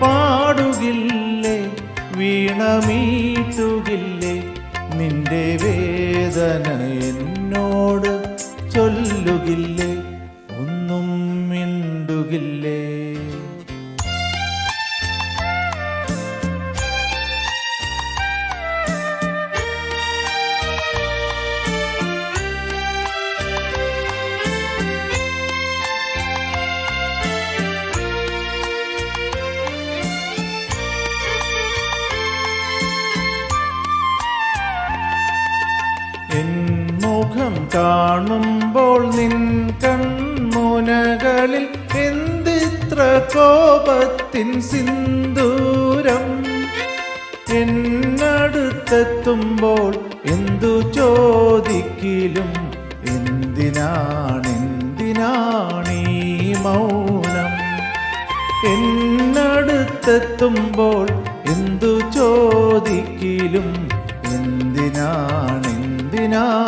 പാടുകില്ലേ? വീണമീറ്റുകില്ലേ? നിന്റെ വേദന എന്നോട് ചൊല്ലുകില്ലേ? ഒന്നും മിണ്ടുകില്ലേ? കാണുമ്പോൾ നിൻ കൺമുനകളിൽ എന്തിത്ര കോപത്തിൻ സിന്ദൂരം? എന്നടുത്തെത്തുമ്പോൾ എന്തു ചോദിക്കിലും എന്തിനാണെന്തിനാണീ മൗനം? എന്നടുത്തെത്തുമ്പോൾ എന്തു ചോദിക്കിലും എന്തിനാണെന്തിനാണീ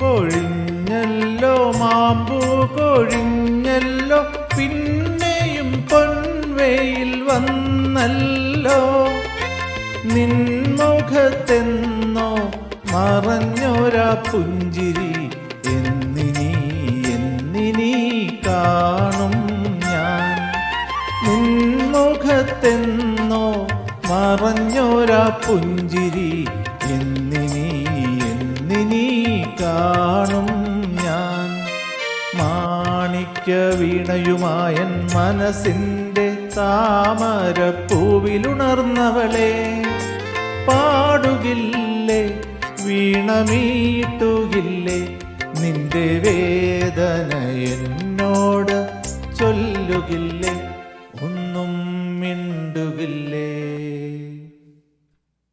കൊഴിഞ്ഞല്ലോ മാമ്പൂ കൊഴിഞ്ഞല്ലോ പിന്നെയും പൊൻവേയിൽ വന്നല്ലോ. നിൻമുഖത്തെന്നോ മറഞ്ഞൊരാ പുഞ്ചിരി എന്നിനി എന്നിനി കാണും ഞാൻ. നിൻമുഖത്തെന്നോ മറഞ്ഞൊരാ പുഞ്ചിരി എന്നിനി കാണും ഞാൻ. മാണിക്യ വീണയുമായൻ മനസ്സിന്റെ താമര പൂവിലുണർന്നവളെ പാടുകില്ലേ വീണമീട്ടുകില്ലേ നിന്റെ വേദന എന്നോട് ചൊല്ലുകില്ലേ. ഒന്നും